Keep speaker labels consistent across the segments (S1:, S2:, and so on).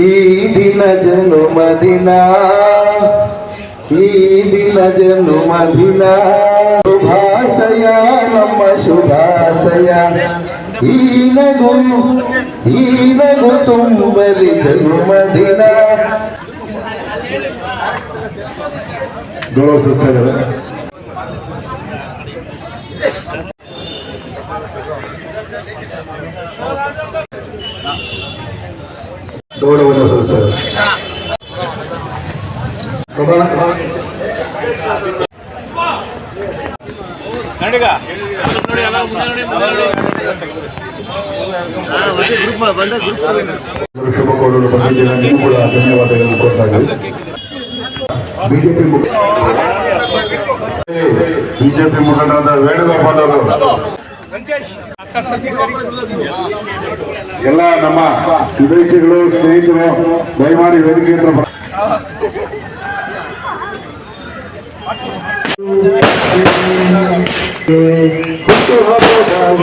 S1: ಈ ದಿನ ಜನುಮ ದಿನ ಈ ದಿನ ಜನುಮ ದಿನ ಶುಭಾಶಯ ನಮ್ಮ ಶುಭಾಶಯ ಈ ನಗು ಈ ನಗು ತುಂಬಲಿ ಜನುಮ ದಿನ ಗೌರವಿಸ್ತಾ ಇದ್ದಾರೆ ಗೌರವವನ್ನು ಸಲ್ಲಿಸ್ತಾರೆ ಪ್ರಧಾನ
S2: ನಡಿಗ
S1: ಶುಭ ಕೋರಲು ಬಂದಿದ್ದೀರಾ ನೀವು ಬಿಜೆಪಿ ಬಿಜೆಪಿ ಮುಖಂಡರಾದ ವೇಣುಗೋಪಾಲ್ ಅವರು. ಎಲ್ಲ ನಮ್ಮ ವಿದೇಶಿಗಳು ಸ್ನೇಹಿತರು ದಯಮಾಡಿ ವೇದಿಕೆ ಹತ್ರ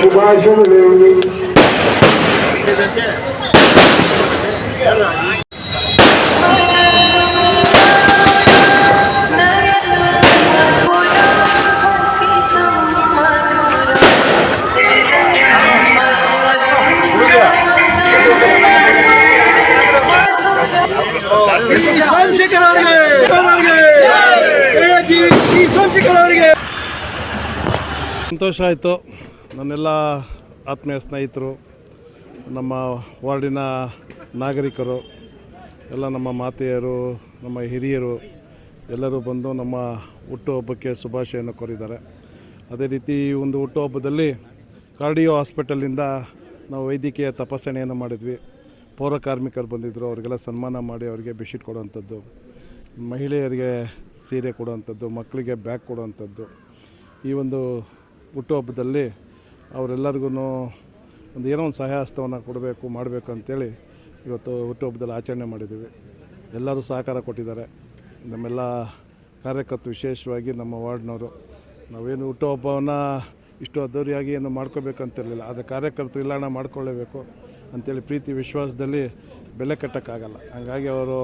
S1: ಶುಭಾಶಯಗಳು.
S3: ಸಂತೋಷ ಆಯಿತು. ನನ್ನೆಲ್ಲ ಆತ್ಮೀಯ ಸ್ನೇಹಿತರು, ನಮ್ಮ ವಾರ್ಡಿನ ನಾಗರಿಕರು, ಎಲ್ಲ ನಮ್ಮ ಮಾತೆಯರು, ನಮ್ಮ ಹಿರಿಯರು, ಎಲ್ಲರೂ ಬಂದು ನಮ್ಮ ಹುಟ್ಟುಹಬ್ಬಕ್ಕೆ ಶುಭಾಶಯನ ಕೋರಿದ್ದಾರೆ. ಅದೇ ರೀತಿ ಈ ಒಂದು ಹುಟ್ಟುಹಬ್ಬದಲ್ಲಿ ಕಾರ್ಡಿಯೋ ಹಾಸ್ಪಿಟಲಿಂದ ನಾವು ವೈದ್ಯಕೀಯ ತಪಾಸಣೆಯನ್ನು ಮಾಡಿದ್ವಿ. ಪೌರ ಕಾರ್ಮಿಕರು ಬಂದಿದ್ದರು ಅವರಿಗೆಲ್ಲ ಸನ್ಮಾನ ಮಾಡಿ ಅವರಿಗೆ ಬೆಡ್ಶೀಟ್ ಕೊಡುವಂಥದ್ದು. ಮಹಿಳೆಯರಿಗೆ ಸೀರೆ ಕೊಡುವಂಥದ್ದು, ಮಕ್ಕಳಿಗೆ ಬ್ಯಾಗ್ ಕೊಡುವಂಥದ್ದು. ಈ ಒಂದು ಹುಟ್ಟುಹಬ್ಬದಲ್ಲಿ ಅವರೆಲ್ಲರಿಗೂ ಒಂದು ಏನೋ ಒಂದು ಸಹಾಯ ಹಸ್ತವನ್ನು ಕೊಡಬೇಕು, ಮಾಡಬೇಕು ಅಂತೇಳಿ ಇವತ್ತು ಹುಟ್ಟುಹಬ್ಬದಲ್ಲಿ ಆಚರಣೆ ಮಾಡಿದ್ದೀವಿ. ಎಲ್ಲರೂ ಸಹಕಾರ ಕೊಟ್ಟಿದ್ದಾರೆ. ನಮ್ಮೆಲ್ಲ ಕಾರ್ಯಕರ್ತರು ವಿಶೇಷವಾಗಿ ನಮ್ಮ ವಾರ್ಡ್ನವರು. ನಾವೇನು ಹುಟ್ಟುಹಬ್ಬವನ್ನು ಇಷ್ಟು ಅದ್ದೂರಿಯಾಗಿ ಏನು ಮಾಡ್ಕೋಬೇಕಂತಿರಲಿಲ್ಲ. ಆದರೆ ಕಾರ್ಯಕರ್ತರು ಇಲ್ಲ ಮಾಡ್ಕೊಳ್ಳೇಬೇಕು ಅಂತೇಳಿ ಪ್ರೀತಿ, ವಿಶ್ವಾಸದಲ್ಲಿ ಬೆಲೆ ಕಟ್ಟೋಕ್ಕಾಗಲ್ಲ. ಹಾಗಾಗಿ ಅವರು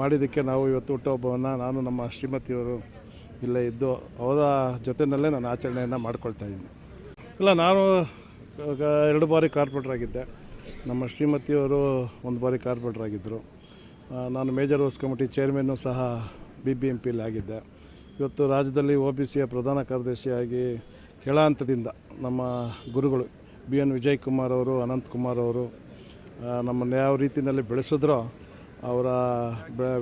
S3: ಮಾಡಿದ್ದಕ್ಕೆ ನಾವು ಇವತ್ತು ಹುಟ್ಟುಹಬ್ಬವನ್ನು ನಾನು ನಮ್ಮ ಶ್ರೀಮತಿಯವರು ಇಲ್ಲೇ ಇದ್ದು ಅವರ ಜೊತೆಯಲ್ಲೇ ನಾನು ಆಚರಣೆಯನ್ನು ಮಾಡ್ಕೊಳ್ತಾ ಇದ್ದೀನಿ. ಇಲ್ಲ, ನಾನು ಎರಡು ಬಾರಿ ಕಾರ್ಪೊರೇಟರ್ ಆಗಿದ್ದೆ. ನಮ್ಮ ಶ್ರೀಮತಿಯವರು ಒಂದು ಬಾರಿ ಕಾರ್ಪೊರೇಟರ್ ಆಗಿದ್ದರು. ನಾನು ಮೇಜರ್ ವರ್ಸ್ ಕಮಿಟಿ ಚೇರ್ಮನ್ನು ಸಹ ಬಿ ಬಿ ಎಂ ಪಿಲಿ ಆಗಿದ್ದೆ. ಇವತ್ತು ರಾಜ್ಯದಲ್ಲಿ ಒ ಬಿ ಸಿಯ ಪ್ರಧಾನ ಕಾರ್ಯದರ್ಶಿಯಾಗಿ ಕೆಳ ಹಂತದಿಂದ ನಮ್ಮ ಗುರುಗಳು ಬಿ ಎನ್ ವಿಜಯ್ ಕುಮಾರ್ ಅವರು, ಅನಂತ್ ಕುಮಾರ್ ಅವರು ನಮ್ಮನ್ನು ಯಾವ ರೀತಿಯಲ್ಲಿ ಬೆಳೆಸಿದ್ರೋ ಅವರ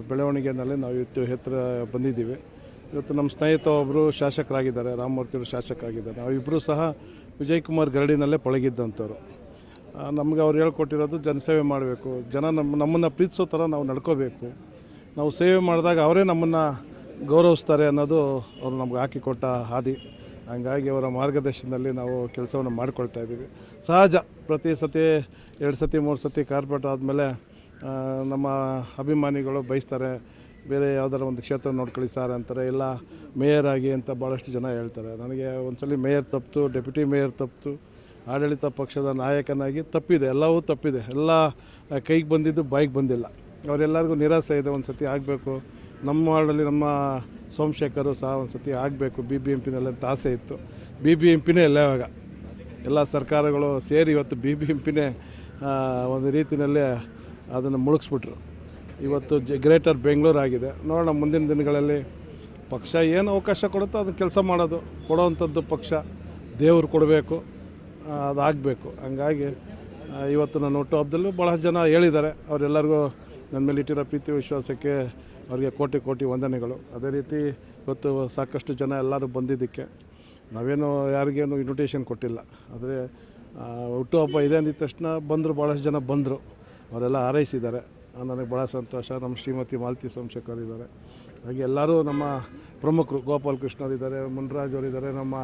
S3: ಬೆಳವಣಿಗೆಯಲ್ಲಿ ನಾವು ಇವತ್ತು ಹೆತ್ತರ ಬಂದಿದ್ದೀವಿ. ಇವತ್ತು ನಮ್ಮ ಸ್ನೇಹಿತ ಒಬ್ಬರು ಶಾಸಕರಾಗಿದ್ದಾರೆ ರಾಮಮೂರ್ತಿಯವರು ಶಾಸಕರಾಗಿದ್ದಾರೆ. ನಾವಿಬ್ಬರೂ ಸಹ ವಿಜಯ್ ಕುಮಾರ್ ಗರಡಿನಲ್ಲೇ ಪಳಗಿದ್ದಂಥವ್ರು. ನಮಗೆ ನಮ್ಗೆ ಅವ್ರು ಹೇಳ್ಕೊಟ್ಟಿರೋದು ಜನಸೇವೆ ಮಾಡಬೇಕು. ಜನ ನಮ್ಮ ನಮ್ಮನ್ನು ಪ್ರೀತಿಸೋ ಥರ ನಾವು ನಡ್ಕೋಬೇಕು. ನಾವು ಸೇವೆ ಮಾಡಿದಾಗ ಅವರೇ ನಮ್ಮನ್ನು ಗೌರವಿಸ್ತಾರೆ ಅನ್ನೋದು ಅವರು ನಮ್ಗೆ ಹಾಕಿಕೊಟ್ಟ ಹಾದಿ. ಹಂಗಾಗಿ ಅವರ ಮಾರ್ಗದರ್ಶನದಲ್ಲಿ ನಾವು ಕೆಲಸವನ್ನು ಮಾಡ್ಕೊಳ್ತಾ ಇದ್ದೀವಿ. ಸಹಜ, ಪ್ರತಿ ಸತಿ, ಎರಡು ಸತಿ, ಮೂರು ಸತಿ ಕಾರ್ಪೆಟ್ ಆದಮೇಲೆ ನಮ್ಮ ಅಭಿಮಾನಿಗಳು ಬಯಸ್ತಾರೆ ಬೇರೆ ಯಾವ್ದಾರ ಒಂದು ಕ್ಷೇತ್ರ ನೋಡ್ಕೊಳ್ಳಿ ಸರ್ ಅಂತಾರೆ, ಇಲ್ಲ ಮೇಯರ್ ಆಗಿ ಅಂತ ಭಾಳಷ್ಟು ಜನ ಹೇಳ್ತಾರೆ. ನನಗೆ ಒಂದ್ಸಲಿ ಮೇಯರ್ ತಪ್ಪಿತು ಡೆಪ್ಯೂಟಿ ಮೇಯರ್ ತಪ್ಪಿತು ಆಡಳಿತ ಪಕ್ಷದ ನಾಯಕನಾಗಿ ತಪ್ಪಿದೆ, ಎಲ್ಲವೂ ತಪ್ಪಿದೆ. ಎಲ್ಲ ಕೈಗೆ ಬಂದಿದ್ದು ಬಾಯಿಗೆ ಬಂದಿಲ್ಲ. ಅವರೆಲ್ಲರಿಗೂ ನಿರಾಸೆ ಇದೆ ಒಂದು ಸತಿ ಆಗಬೇಕು. ನಮ್ಮ ವಾರ್ಡಲ್ಲಿ ನಮ್ಮ ಸೋಮಶೇಖರು ಸಹ ಒಂದು ಸತಿ ಆಗಬೇಕು. ಬಿ ಬಿ ಎಂ ಪಿನಲ್ಲಿ ಅಂತ ಆಸೆ ಇತ್ತು. ಬಿ ಬಿ ಎಂ ಪಿನೇ ಎಲ್ಲ ಇವಾಗ. ಎಲ್ಲ ಸರ್ಕಾರಗಳು ಸೇರಿ ಇವತ್ತು ಬಿ ಬಿ ಎಂ ಪಿನೇ ಒಂದು ರೀತಿಯಲ್ಲಿ ಅದನ್ನು ಮುಳುಗಿಸ್ಬಿಟ್ರು. ಇವತ್ತು ಜ, ಗ್ರೇಟರ್ ಬೆಂಗಳೂರು ಆಗಿದೆ. ನೋಡೋಣ ಮುಂದಿನ ದಿನಗಳಲ್ಲಿ ಪಕ್ಷ ಏನು ಅವಕಾಶ ಕೊಡುತ್ತೋ ಅದನ್ನು ಕೆಲಸ ಮಾಡೋದು. ಕೊಡೋವಂಥದ್ದು ಪಕ್ಷ ದೇವ್ರು ಕೊಡಬೇಕು ಅದಾಗಬೇಕು. ಹಂಗಾಗಿ ಇವತ್ತು ನನ್ನ ಹುಟ್ಟುಹಬ್ಬದಲ್ಲೂ ಭಾಳ ಜನ ಹೇಳಿದ್ದಾರೆ. ಅವರೆಲ್ಲರಿಗೂ ನನ್ನ ಮೇಲೆ ಇಟ್ಟಿರೋ ಪ್ರೀತಿ ವಿಶ್ವಾಸಕ್ಕೆ ಅವರಿಗೆ ಕೋಟಿ ಕೋಟಿ ವಂದನೆಗಳು. ಅದೇ ರೀತಿ ಇವತ್ತು ಸಾಕಷ್ಟು ಜನ ಎಲ್ಲರೂ ಬಂದಿದ್ದಕ್ಕೆ ನಾವೇನು ಯಾರಿಗೇನು ಇನ್ವಿಟೇಷನ್ ಕೊಟ್ಟಿಲ್ಲ. ಆದರೆ ಹುಟ್ಟು ಹಬ್ಬ ಇದೆ ಅಂದಿದ್ದ ತಕ್ಷಣ ಬಂದರು ಭಾಳಷ್ಟು ಜನ ಬಂದರು. ಅವರೆಲ್ಲ ಹಾರೈಸಿದ್ದಾರೆ. ನನಗೆ ಭಾಳ ಸಂತೋಷ. ನಮ್ಮ ಶ್ರೀಮತಿ ಮಾಲತಿ ಸೋಮಶೇಖರ್ ಇದ್ದಾರೆ. ಹಾಗೆ ಎಲ್ಲರೂ ನಮ್ಮ ಪ್ರಮುಖರು ಗೋಪಾಲ್ ಕೃಷ್ಣ ಅವರಿದ್ದಾರೆ ಮುನ್ರಾಜ್ ಅವರಿದ್ದಾರೆ ನಮ್ಮ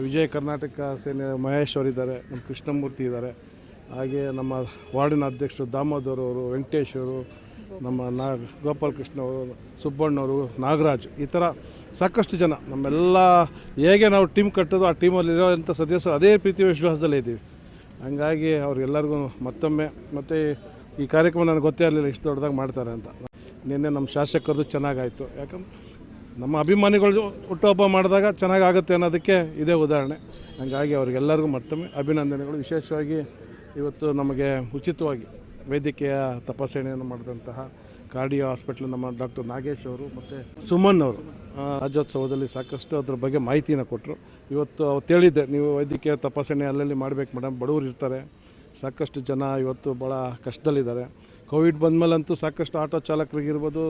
S3: ವಿಜಯ ಕರ್ನಾಟಕ ಸೇನೆ ಮಹೇಶ್ ಅವರಿದ್ದಾರೆ ನಮ್ಮ ಕೃಷ್ಣಮೂರ್ತಿ ಇದ್ದಾರೆ. ಹಾಗೆ ನಮ್ಮ ವಾರ್ಡಿನ ಅಧ್ಯಕ್ಷರು ದಾಮೋದರ್ ಅವರು, ವೆಂಕಟೇಶ್ ಅವರು, ನಮ್ಮ ನಾ, ಗೋಪಾಲ್ ಕೃಷ್ಣ ಅವರು ಸುಬ್ಬಣ್ಣವರು ನಾಗರಾಜ್ ಈ ಥರ ಸಾಕಷ್ಟು ಜನ. ನಮ್ಮೆಲ್ಲ ಹೇಗೆ ನಾವು ಟೀಮ್ ಕಟ್ಟೋದು ಆ ಟೀಮಲ್ಲಿರೋಂಥ ಸದಸ್ಯರು ಅದೇ ಪ್ರೀತಿ ವಿಶ್ವಾಸದಲ್ಲೇ ಇದ್ದೀವಿ. ಹಂಗಾಗಿ ಅವ್ರಿಗೆಲ್ಲರಿಗೂ ಮತ್ತೊಮ್ಮೆ, ಮತ್ತು ಈ ಕಾರ್ಯಕ್ರಮ ನನಗೆ ಗೊತ್ತೇ ಇರಲಿಲ್ಲ ಇಷ್ಟು ದೊಡ್ಡದಾಗಿ ಮಾಡ್ತಾರೆ ಅಂತ. ನಿನ್ನೆ ನಮ್ಮ ಶಾಸಕರದು ಚೆನ್ನಾಗಾಯಿತು. ಯಾಕಂದ್ರೆ ನಮ್ಮ ಅಭಿಮಾನಿಗಳು ಹುಟ್ಟುಹಬ್ಬ ಮಾಡಿದಾಗ ಚೆನ್ನಾಗಾಗುತ್ತೆ ಅನ್ನೋದಕ್ಕೆ ಇದೇ ಉದಾಹರಣೆ. ಹಂಗಾಗಿ ಅವ್ರಿಗೆಲ್ಲರಿಗೂ ಮತ್ತೊಮ್ಮೆ ಅಭಿನಂದನೆಗಳು. ವಿಶೇಷವಾಗಿ ಇವತ್ತು ನಮಗೆ ಉಚಿತವಾಗಿ ವೈದ್ಯಕೀಯ ತಪಾಸಣೆಯನ್ನು ಮಾಡಿದಂತಹ ಕಾರ್ಡಿಯೋ ಹಾಸ್ಪಿಟ್ಲ್ ನಮ್ಮ ಡಾಕ್ಟರ್ ನಾಗೇಶ್ ಅವರು ಮತ್ತು ಸುಮನ್ ಅವರು ರಾಜ್ಯೋತ್ಸವದಲ್ಲಿ ಸಾಕಷ್ಟು ಅದ್ರ ಬಗ್ಗೆ ಮಾಹಿತಿನ ಕೊಟ್ಟರು ಇವತ್ತು ಅವತ್ತು ಹೇಳಿದ್ದೆ, ನೀವು ವೈದ್ಯಕೀಯ ತಪಾಸಣೆ ಅಲ್ಲಲ್ಲಿ ಮಾಡಬೇಕು ಮೇಡಮ್, ಬಡವರು ಇರ್ತಾರೆ. ಸಾಕಷ್ಟು ಜನ ಇವತ್ತು ಭಾಳ ಕಷ್ಟದಲ್ಲಿದ್ದಾರೆ. ಕೋವಿಡ್ ಬಂದಮೇಲಂತೂ ಸಾಕಷ್ಟು ಆಟೋ ಚಾಲಕರಿಗಿರ್ಬೋದು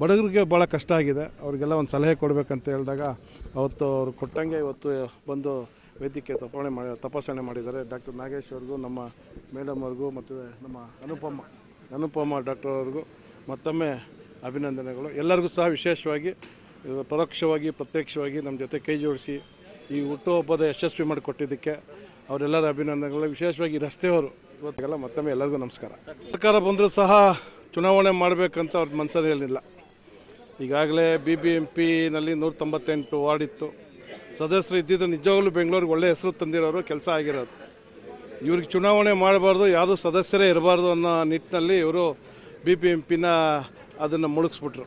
S3: ಬಡವರಿಗೆ ಭಾಳ ಕಷ್ಟ ಆಗಿದೆ. ಅವರಿಗೆಲ್ಲ ಒಂದು ಸಲಹೆ ಕೊಡಬೇಕಂತ ಹೇಳಿದಾಗ ಅವತ್ತು ಅವ್ರು ಕೊಟ್ಟಂಗೆ ಇವತ್ತು ಬಂದು ವೈದ್ಯಕೀಯ ತಪಾಸಣೆ ಮಾಡಿ, ತಪಾಸಣೆ ಮಾಡಿದ್ದಾರೆ. ಡಾಕ್ಟರ್ ನಾಗೇಶ್ ಅವ್ರಿಗೂ, ನಮ್ಮ ಮೇಡಮ್ ಅವ್ರಿಗೂ, ಮತ್ತು ನಮ್ಮ ಅನುಪಮ ಅನುಪಮ ಡಾಕ್ಟರ್ ಅವ್ರಿಗೂ ಮತ್ತೊಮ್ಮೆ ಅಭಿನಂದನೆಗಳು. ಎಲ್ಲರಿಗೂ ಸಹ ವಿಶೇಷವಾಗಿ ಪರೋಕ್ಷವಾಗಿ, ಪ್ರತ್ಯಕ್ಷವಾಗಿ ನಮ್ಮ ಜೊತೆ ಕೈ ಜೋಡಿಸಿ ಈ ಹುಟ್ಟುಹಬ್ಬದ ಯಶಸ್ವಿ ಮಾಡಿಕೊಟ್ಟಿದ್ದಕ್ಕೆ ಅವರೆಲ್ಲರ ಅಭಿನಂದನೆಗಳು. ವಿಶೇಷವಾಗಿ ರಸ್ತೆಯವರು, ಇವತ್ತಿಗೆಲ್ಲ ಮತ್ತೊಮ್ಮೆ ಎಲ್ಲರಿಗೂ ನಮಸ್ಕಾರ. ಸರ್ಕಾರ ಬಂದರೂ ಸಹ ಚುನಾವಣೆ ಮಾಡಬೇಕಂತ ಅವ್ರ ಮನಸ್ಸಲ್ಲಿ ಹೇಳಿಲ್ಲ ಈಗಾಗಲೇ ಬಿ ಬಿ ಎಂ ಪಿನಲ್ಲಿ ನೂರ ತೊಂಬತ್ತೆಂಟು ವಾರ್ಡ್ ಇತ್ತು ಸದಸ್ಯರು ಇದ್ದಿದ್ದು ನಿಜವಾಗ್ಲೂ ಬೆಂಗಳೂರಿಗೆ ಒಳ್ಳೆಯ ಹೆಸರು ತಂದಿರೋರು, ಕೆಲಸ ಆಗಿರೋದು. ಇವ್ರಿಗೆ ಚುನಾವಣೆ ಮಾಡಬಾರ್ದು, ಯಾರೂ ಸದಸ್ಯರೇ ಇರಬಾರ್ದು ಅನ್ನೋ ನಿಟ್ಟಿನಲ್ಲಿ ಇವರು ಬಿ ಪಿ ಎಂ ಪಿನ ಅದನ್ನು ಮುಳುಗಿಸ್ಬಿಟ್ರು.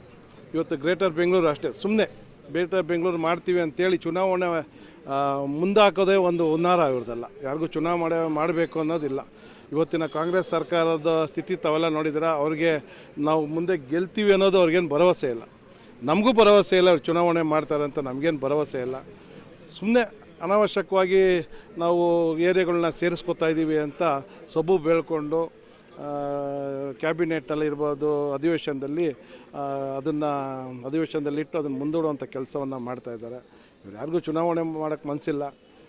S3: ಇವತ್ತು ಗ್ರೇಟರ್ ಬೆಂಗಳೂರು ಅಷ್ಟೇ. ಸುಮ್ಮನೆ ಗ್ರೇಟರ್ ಬೆಂಗಳೂರು ಮಾಡ್ತೀವಿ ಅಂತೇಳಿ ಚುನಾವಣೆ ಮುಂದಾಕೋದೇ ಒಂದು ಹುನ್ನಾರ ಇವ್ರದ್ದಲ್ಲ. ಯಾರಿಗೂ ಚುನಾವಣೆ ಮಾಡಬೇಕು ಅನ್ನೋದಿಲ್ಲ. ಇವತ್ತಿನ ಕಾಂಗ್ರೆಸ್ ಸರ್ಕಾರದ ಸ್ಥಿತಿ ತಾವೆಲ್ಲ ನೋಡಿದ್ರೆ ಅವ್ರಿಗೆ ನಾವು ಮುಂದೆ ಗೆಲ್ತೀವಿ ಅನ್ನೋದು ಅವ್ರಿಗೇನು ಭರವಸೆ ಇಲ್ಲ. ನಮಗೂ ಭರವಸೆ ಇಲ್ಲ ಅವ್ರು ಚುನಾವಣೆ ಮಾಡ್ತಾರೆ ಅಂತ ನಮಗೇನು ಭರವಸೆ ಇಲ್ಲ. ಸುಮ್ಮನೆ ಅನಾವಶ್ಯಕವಾಗಿ ನಾವು ಏರಿಯಾಗಳನ್ನ ಸೇರಿಸ್ಕೊತಾ ಇದ್ದೀವಿ ಅಂತ ಸೊಬು ಬೆಳ್ಕೊಂಡು ಕ್ಯಾಬಿನೆಟ್ಟಲ್ಲಿ ಇರ್ಬೋದು ಅಧಿವೇಶನದಲ್ಲಿ ಅದನ್ನು ಅಧಿವೇಶನದಲ್ಲಿ ಇಟ್ಟು ಅದನ್ನು ಮುಂದೂಡುವಂಥ ಕೆಲಸವನ್ನು ಮಾಡ್ತಾ ಇದ್ದಾರೆ. ಇವ್ರು ಯಾರಿಗೂ ಚುನಾವಣೆ ಮಾಡೋಕ್ಕೆ ಮನಸ್ಸಿಲ್ಲ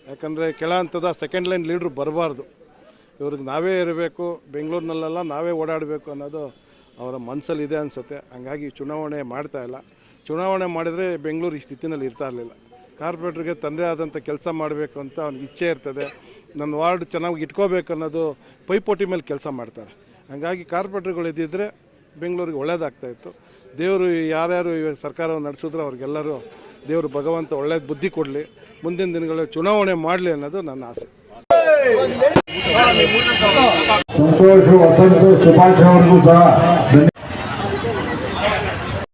S3: ಯಾಕಂದರೆ ಕೆಳ ಹಂತದ ಸೆಕೆಂಡ್ ಲೈನ್ ಲೀಡ್ರು ಬರಬಾರ್ದು. ಇವ್ರಿಗೆ ನಾವೇ ಇರಬೇಕು, ಬೆಂಗಳೂರಿನಲ್ಲೆಲ್ಲ ನಾವೇ ಓಡಾಡಬೇಕು ಅನ್ನೋದು ಅವರ ಮನಸ್ಸಲ್ಲಿ ಇದೆ ಅನಿಸುತ್ತೆ. ಹಂಗಾಗಿ ಚುನಾವಣೆ ಮಾಡ್ತಾ ಇಲ್ಲ. ಚುನಾವಣೆ ಮಾಡಿದರೆ ಬೆಂಗಳೂರು ಈ ಸ್ಥಿತಿನಲ್ಲಿ ಇರ್ತಾ ಇರಲಿಲ್ಲ. ಕಾರ್ಪೊರೇಟ್ರಿಗೆ ತಂದೆ ಆದಂಥ ಕೆಲಸ ಮಾಡಬೇಕು ಅಂತ ಅವ್ನಿಗೆ ಇಚ್ಛೆ ಇರ್ತದೆ. ನನ್ನ ವಾರ್ಡ್ ಚೆನ್ನಾಗಿ ಇಟ್ಕೋಬೇಕು ಅನ್ನೋದು ಪೈಪೋಟಿ ಮೇಲೆ ಕೆಲಸ ಮಾಡ್ತಾರೆ. ಹಾಗಾಗಿ ಕಾರ್ಪೊರೇಟರ್ಗಳು ಇದ್ದಿದ್ದರೆ ಬೆಂಗಳೂರಿಗೆ ಒಳ್ಳೇದಾಗ್ತಾಯಿತ್ತು ದೇವರು ಯಾರ್ಯಾರು ಇವಾಗ ಸರ್ಕಾರವನ್ನು ನಡೆಸಿದ್ರು ಅವ್ರಿಗೆಲ್ಲರೂ ದೇವರು ಭಗವಂತ ಒಳ್ಳೇದು ಬುದ್ಧಿ ಕೊಡಲಿ, ಮುಂದಿನ ದಿನಗಳಲ್ಲಿ ಚುನಾವಣೆ ಮಾಡಲಿ ಅನ್ನೋದು ನನ್ನ ಆಸೆ.
S1: ಸಂತೋಷ್, ವಸಂತ ಸಹ